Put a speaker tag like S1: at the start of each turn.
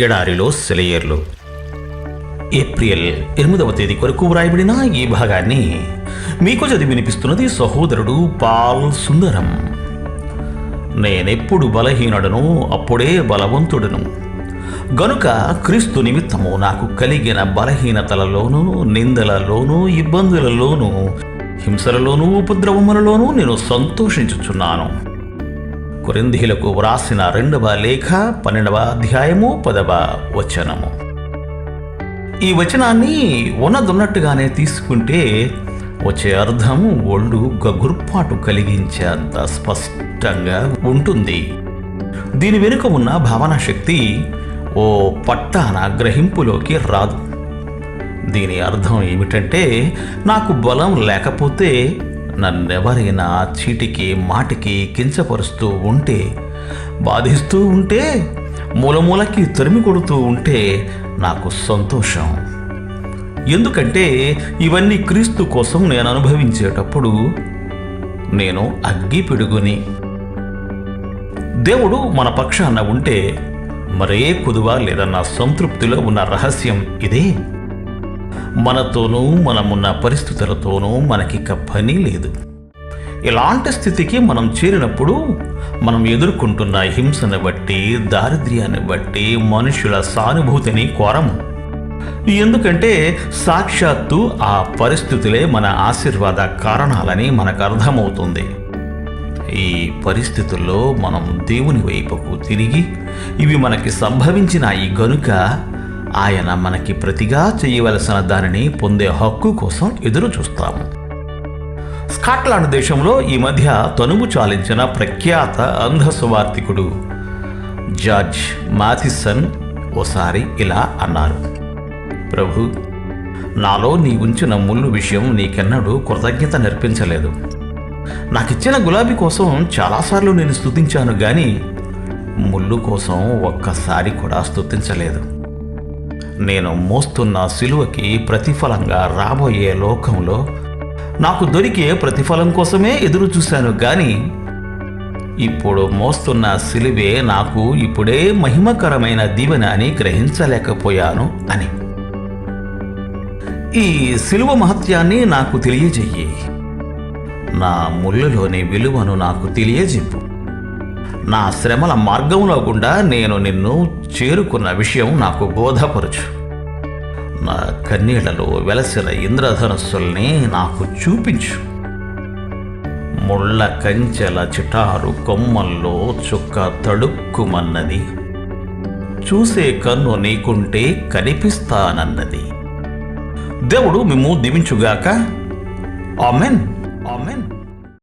S1: ఎడారిలో సెలయేర్లు. ఏప్రిల్ ఎనిమిదవ తేదీ కొరకు వ్రాయబడిన ఈ భాగాన్ని మీకు చదివి వినిపిస్తున్నది సహోదరుడు పాల్ సుందరం. నేనెప్పుడు బలహీనుడను అప్పుడే బలవంతుడను. గనుక క్రీస్తు నిమిత్తము నాకు కలిగిన బలహీనతలలోనూ నిందలలోనూ ఇబ్బందులలోనూ హింసలలోనూ ఉపద్రవములలోనూ నేను సంతోషించుచున్నాను. కొరింధీలకు వ్రాసిన రెండవ లేఖ పన్నెండవ అధ్యాయము పదవ వచనము. ఈ వచనాన్ని ఉన్నదున్నట్టుగానే తీసుకుంటే వచ్చే అర్థం ఒళ్ళు గగుర్పాటు కలిగించేంత స్పష్టంగా ఉంటుంది. దీని వెనుక ఉన్న భావన శక్తి ఓ పట్టాన గ్రహింపులోకి రాదు. దీని అర్థం ఏమిటంటే నాకు బలం లేకపోతే నన్నెవరైనా చీటికి మాటికి కించపరుస్తూ ఉంటే బాధిస్తూ ఉంటే మూలమూలకి తరిమి కొడుతూ ఉంటే నాకు సంతోషం. ఎందుకంటే ఇవన్నీ క్రీస్తు కోసం నేను అనుభవించేటప్పుడు నేను అగ్గి పిడుగుని. దేవుడు మన పక్షాన ఉంటే మరే కుదువ లేదన్న సంతృప్తిలో ఉన్న రహస్యం ఇదే. మనతోనూ మనమున్న పరిస్థితులతోనూ మనకిక పని లేదు. ఇలాంటి స్థితికి మనం చేరినప్పుడు మనం ఎదుర్కొంటున్న హింసను బట్టి దారిద్ర్యాన్ని బట్టి మనుషుల సానుభూతిని కోరము. ఎందుకంటే సాక్షాత్తు ఆ పరిస్థితులే మన ఆశీర్వాద కారణాలని మనకు అర్థమవుతుంది. ఈ పరిస్థితుల్లో మనం దేవుని వైపుకు తిరిగి ఇవి మనకి సంభవించినాయి గనుక ఆయన మనకి ప్రతిగా చేయవలసిన దానిని పొందే హక్కు కోసం ఎదురు చూస్తాము. స్కాట్లాండ్ దేశంలో ఈ మధ్య తనుము చాలించిన ప్రఖ్యాత అంధ సువార్థికుడు జార్జ్ మాథిసన్ ఓసారి ఇలా అన్నారు. ప్రభు నాలో నీ ఉంచిన ముళ్ళు విషయం నీకెన్నడూ కృతజ్ఞత నేర్పించలేదు. నాకిచ్చిన గులాబీ కోసం చాలాసార్లు నేను స్తుతించాను కానీ ముళ్ళు కోసం ఒక్కసారి కూడా స్థుతించలేదు నేను మోస్తున్న సిలువకి ప్రతిఫలంగా రాబోయే లోకంలో నాకు దొరికే ప్రతిఫలం కోసమే ఎదురు చూశాను కానీ ఇప్పుడు మోస్తున్న సిలువే నాకు ఇప్పుడే మహిమకరమైన దీవెన అని గ్రహించలేకపోయాను అని. ఈ సిలువ మహత్యాన్ని నాకు తెలియజెయ్యి. నా ముళ్ళులోని విలువను నాకు తెలియజెప్పు. నా శ్రమల మార్గంలో గుండా నేను నిన్ను చేరుకున్న విషయం నాకు బోధపరచు. నా కన్నీళ్ళలో వెలసిన ఇంద్రధనస్సుల్ని నాకు చూపించు. ముళ్ళ కంచెల చిటారు కొమ్మల్లో చుక్క తడుక్కుమన్నది. చూసే కన్ను నీకుంటే కనిపిస్తానన్నది. దేవుడు మేము దీవించుగాక. ఆమెన్. ఆమెన్.